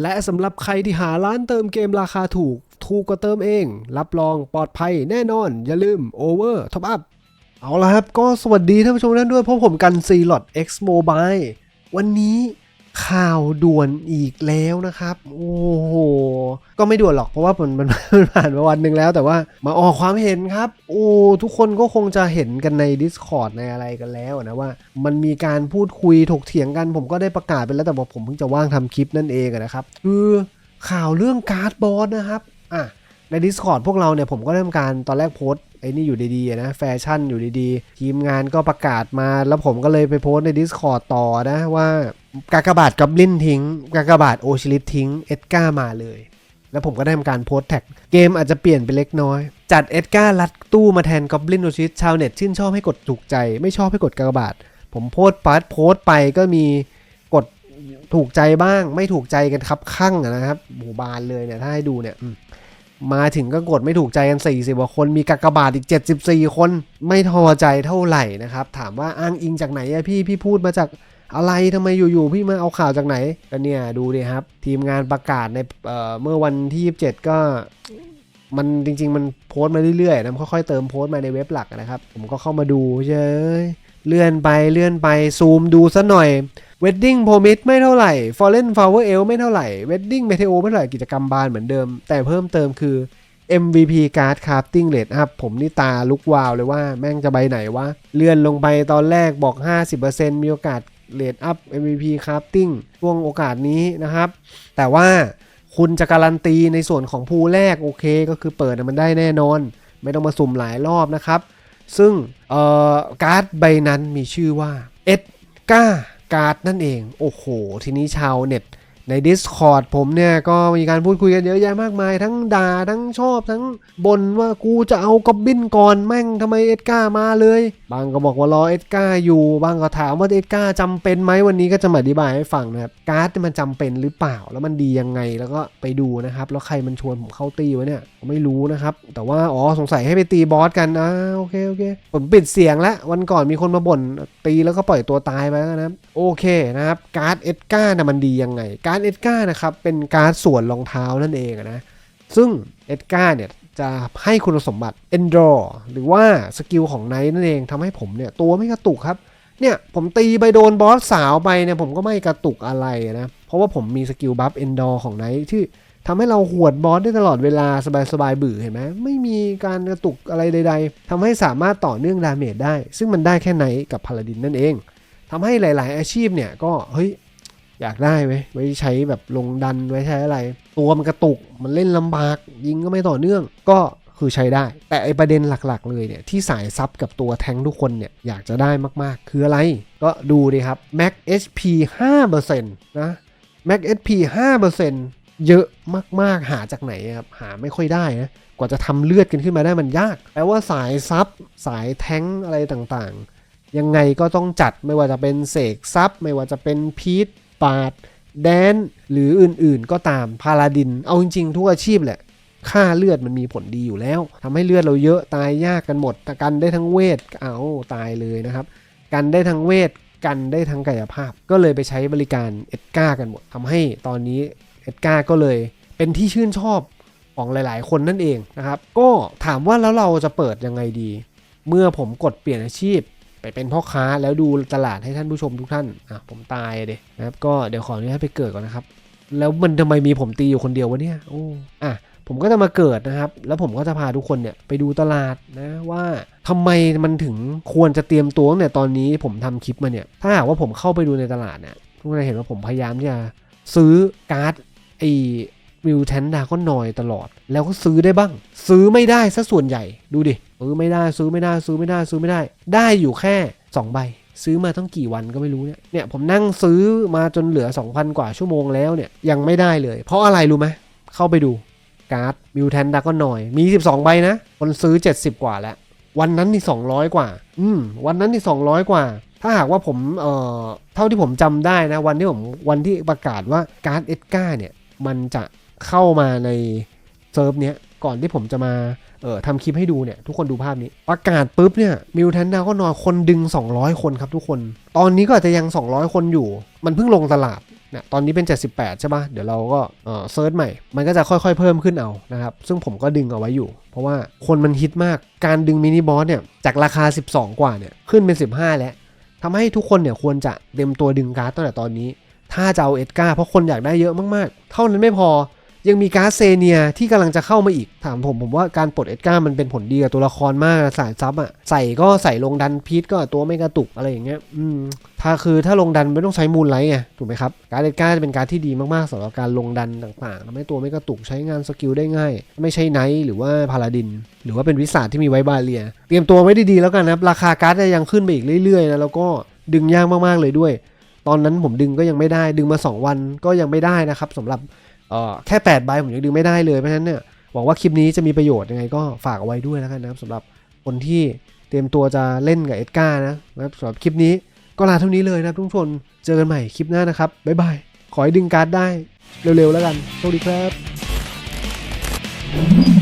และสำหรับใครที่หาร้านเติมเกมราคาถูก ถูกกว่าเติมเอง รับรองปลอดภัยแน่นอน อย่าลืม Over Top Up เอาละครับ ก็สวัสดีท่านผู้ชมท่านด้วยพบผมกัน c l o t X Mobile วันนี้ ข่าวด่วนอีกแล้วนะครับ โอ้โห ก็ไม่ด่วนหรอกเพราะว่ามันมันผ่านมาวันหนึ่งแล้ว แต่ว่ามาออกความเห็นครับ โอ้ ทุกคนก็คงจะเห็นกันใน Discord ในอะไรกันแล้วนะว่า มันมีการพูดคุยถกเถียงกันผมก็ได้ประกาศไปแล้วแต่ว่าผมเพิ่งจะว่างทำคลิปนั่นเองนะครับ คือข่าวเรื่องการ์ดบอสนะครับ อะ ใน Discord พวกเราเนี่ยผมก็เริ่มการตอนแรกโพสไอ้นี่อยู่ดีๆนะแฟชั่นอยู่ดีๆ ทีมงานก็ประกาศมา แล้วผมก็เลยไปโพสใน Discord ต่อนะว่ากากบาทกับลินทิ้งกากบาทโอชิลิตทิ้งเอ็ดก้ามาเลย แล้วผมก็ได้ทำการโพสแท็กเกมอาจจะเปลี่ยนไปเล็กน้อย จัดเอ็ดการ์ลัดตู้มาแทนกอบลินโอชิลิชาวเน็ตชื่นชอบให้กดถูกใจไม่ชอบให้กดกากบาท ผมโพสปัดโพสไปก็มีกดถูกใจบ้าง ไม่ถูกใจกันครับข้างนะครับหมู่บานเลยเนี่ยถ้าให้ดูเนี่ย มาถึงก็กดไม่ถูกใจกัน 40กว่าคน มีกากบาทอีก 74 คน ไม่พอใจเท่าไหร่นะครับ ถามว่าอ้างอิงจากไหนอะพี่ พี่พูดมาจากอะไรทำไมอยู่ๆพี่มาเอาข่าวจากไหนก็เนี่ยดูดิครับ ทีมงานประกาศในเเมื่อวันที่ 27 ก็มันจริง ๆ มันโพสต์มาเรื่อยๆนะค่อยๆเติมโพสต์มาในเว็บหลักนะครับ ผมก็เข้ามาดูเฉยเลื่อนไปเลื่อนไปซูมดูซะหน่อย Wedding Promise ไม่เท่าไหร่ Fallen Flower e l ไม่เท่าไหร่ Wedding Meteo ไม่เท่าไหร่กิจกรรมบานเหมือนเดิม แต่เพิ่มเติมคือ MVP Card Crafting Rate Up ผมนี่ตาลุกวาวเลยว่าแม่งจะใบไหนวะ เลื่อนลงไปตอนแรกบอก 50%มีโอกาสเรทอัพ MVP Crafting ช่วงโอกาสนี้นะครับ แต่ว่าคุณจะการันตีในส่วนของภูแรกโอเคก็คือเปิดมันได้แน่นอน ไม่ต้องมาสุ่มหลายรอบนะครับ ซึ่งการ์ดใบนั้นมีชื่อว่าเอ็ดก้า การ์ดนั่นเอง โอ้โห ทีนี้ชาวเน็ต ใน Discord ผมเนี่ยก็มีการพูดคุยกันเยอะแยะมากมาย ทั้งด่าทั้งชอบทั้งบ่นว่ากูจะเอากอบบินก่อนแม่งทำไมเอ็ดก้ามาเลย บางก็บอกว่ารอเอ็ดก้าอยู่ บางก็ถามว่าเอ็ดก้าจำเป็นไหมวันนี้ก็จะมาอธิบายให้ฟังนะครับการ์ดที่มันจำเป็นหรือเปล่าแล้วมันดียังไงแล้วก็ไปดูนะครับแล้วใครมันชวนผมเข้าตีวะเนี่ยไม่รู้นะครับแต่ว่าอ๋อสงสัยให้ไปตีบอสกันอ่าโอเคโอเคผมปิดเสียงแล้ววันก่อนมีคนมาบ่นตีแล้วก็ปล่อยตัวตายไปแล้วนะโอเคนะครับการ์ดเอ็ดก้านะมันดียังไงการดเอ็ดก้านะครับเป็นการ์ดส่วนรองเท้านั่นเองนะซึ่งเอ็ดก้าเนี่ยจะให้คุณสมบัติ Endor หรือว่าสกิลของไนท์นั่นเองทำให้ผมเนี่ยตัวไม่กระตุกครับ เนี่ยผมตีไปโดนบอสสาวไปเนี่ยผมก็ไม่กระตุกอะไรนะ เพราะว่าผมมีสกิลบัฟเอนดอร์ของไนท์ที่ทำให้เราหวดบอสได้ตลอดเวลาสบายๆบื่อเห็นไหมไม่มีการกระตุกอะไรใด ๆทำให้สามารถต่อเนื่องดาเมจได้ ซึ่งมันได้แค่ไนท์กับพาลาดินนั่นเองทำให้หลาย ๆ อาชีพเนี่ยก็เฮ้ย อยากได้ไว้ไว้ใช้แบบลงดันไว้ใช้อะไร ตัวมันกระตุกมันเล่นลำบาก ยิงก็ไม่ต่อเนื่อง ก็คือใช้ได้ แต่ไอประเด็นหลักๆ เลยเนี่ยที่สายซับกับตัวแทงทุกคนเนี่ยอยากจะได้มากๆ คืออะไร ก็ดูดิครับ Max HP 5%นะ Max HP 5%เยอะมากๆหาจากไหนครับหาไม่ค่อยได้นะกว่าจะทำเลือดกันขึ้นมาได้มันยากแปลว่าสายซับสายแทงอะไรต่างๆ ยังไงก็ต้องจัดไม่ว่าจะเป็นเสกซับไม่ว่าจะเป็นพีทาดแดนหรืออื่นๆก็ตามพาลาดิน เอาจริงๆ ทุกอาชีพแหละค่าเลือดมันมีผลดีอยู่แล้วทำให้เลือดเราเยอะตายยากกันหมดกันได้ทั้งเวทเอาตายเลยนะครับกันได้ทั้งเวทกันได้ทั้งกายภาพ ก็เลยไปใช้บริการเอ็ดก้ากันหมดทำให้ตอนนี้เอ็ดก้าก็เลยเป็นที่ชื่นชอบของหลาย ๆ คนนั่นเองนะครับ ก็ถามว่าแล้วเราจะเปิดยังไงดี เมื่อผมกดเปลี่ยนอาชีพ ไปเป็นพ่อค้าแล้วดูตลาดให้ท่านผู้ชมทุกท่านอะผมตายเลยนะครับก็เดี๋ยวขออนุญาตไปเกิดก่อนนะครับแล้วมันทำไมมีผมตีอยู่คนเดียววะเนี่ยโอ้อะผมก็จะมาเกิดนะครับ แล้วผมก็จะพาทุกคนเนี่ยไปดูตลาดนะว่าทำไมมันถึงควรจะเตรียมตัวตั้งแต่ตอนนี้ผมทำคลิปมาเนี่ย ถ้าหากว่าผมเข้าไปดูในตลาดเนี่ยทุกคนจะเห็นว่าผมพยายามที่จะซื้อการ์ดไอ้มิวแทนดาก็นอยตลอด แล้วก็ซื้อได้บ้าง ซื้อไม่ได้ซะส่วนใหญ่ดูดิ ซื้อไม่ได้ซื้อไม่ได้ซื้อไม่ได้ซื้อไม่ได้ ได้อยู่แค่ 2 ใบ ซื้อมาตั้งกี่วันก็ไม่รู้เนี่ยเนี่ยผมนั่งซื้อมาจนเหลือ 2,000 กว่าชั่วโมงแล้วเนี่ยยังไม่ได้เลย เพราะอะไรรู้ไหมเข้าไปดูการ์ดมิวแทนดาก็หน่อย มี 12 ใบนะคนซื้อ 70 กว่าแล้ววันนั้นนี่200 กว่า อืม วันนั้นนี่200 กว่า ถ้าหากว่าผม เอ่อ เท่าที่ผมจำได้นะ วันที่ผม วันที่ประกาศว่าการ์ดเอ็ดก้าเนี่ย มันจะเข้ามาในเซิร์ฟเนี้ย ก่อนที่ผมจะมาเอ่อทำคลิปให้ดูเนี่ยทุกคนดูภาพนี้ ประกาศปุ๊บเนี่ยมิวแทนดาวก็นอยคนดึง 200 คนครับทุกคน ตอนนี้ก็อาจจะยัง 200 คนอยู่ มันเพิ่งลงตลาดเนี่ยตอนนี้เป็น 78 ใช่ปะเดี๋ยวเราก็เออเซิร์ชใหม่ มันก็จะค่อยๆเพิ่มขึ้นเอานะครับ ซึ่งผมก็ดึงเอาไว้อยู่ เพราะว่าคนมันฮิตมาก การดึงมินิบอสเนี่ย จากราคา 12 กว่าเนี่ย ขึ้นเป็น 15 แล้วทำให้ทุกคนเนี่ยควรจะเตรียมตัวดึงการ์ดตั้งแต่ตอนนี้ ถ้าจะเอาเอ็ดการ์เพราะคนอยากได้เยอะมากๆ เท่านั้นไม่พอ ยังมีการ์ดเซเนียที่กำลังจะเข้ามาอีก ถามผมผมว่าการปลดเอ็ดการ์มันเป็นผลดีกับตัวละครมากสายซับอะใส่ก็ใส่ลงดันพีทก็ตัวไม่กระตุกอะไรอย่างเงี้ยอืมถ้าคือถ้าลงดันไม่ต้องใช้มูลไลท์ไงถูกไหมครับการ์ดเอ็ดการ์จะเป็นการ์ดที่ดีมากๆสำหรับการลงดันต่างๆทำให้ตัวไม่กระตุกใช้งานสกิลได้ง่าย ไม่ใช่ไนท์หรือว่าพาลาดิน หรือว่าเป็นวิสาที่มีไว้บาเรีย เตรียมตัวไว้ดีๆแล้วกันนะราคาการ์ดจะยังขึ้นไปอีกเรื่อยๆนะแล้วก็ดึงยากมากๆเลยด้วย ตอนนั้นผมดึงก็ยังไม่ได้ ดึงมา 2 วันก็ยังไม่ได้นะครับสำหรับเอ่อ แค่8ใบผมยังดึงไม่ได้เลยเพราะฉะนั้นเนี่ยหวังว่าคลิปนี้จะมีประโยชน์ยังไงก็ฝากเอาไว้ด้วยแล้วกันนะครับสำหรับคนที่เตรียมตัวจะเล่นกับเอ็ดการ์นะครับสำหรับคลิปนี้ก็ลาเท่านี้เลยนะทุกคนเจอกันใหม่คลิปหน้านะครับบ๊ายบายขอให้ดึงการ์ดได้เร็วๆแล้วกันสวัสดีครับ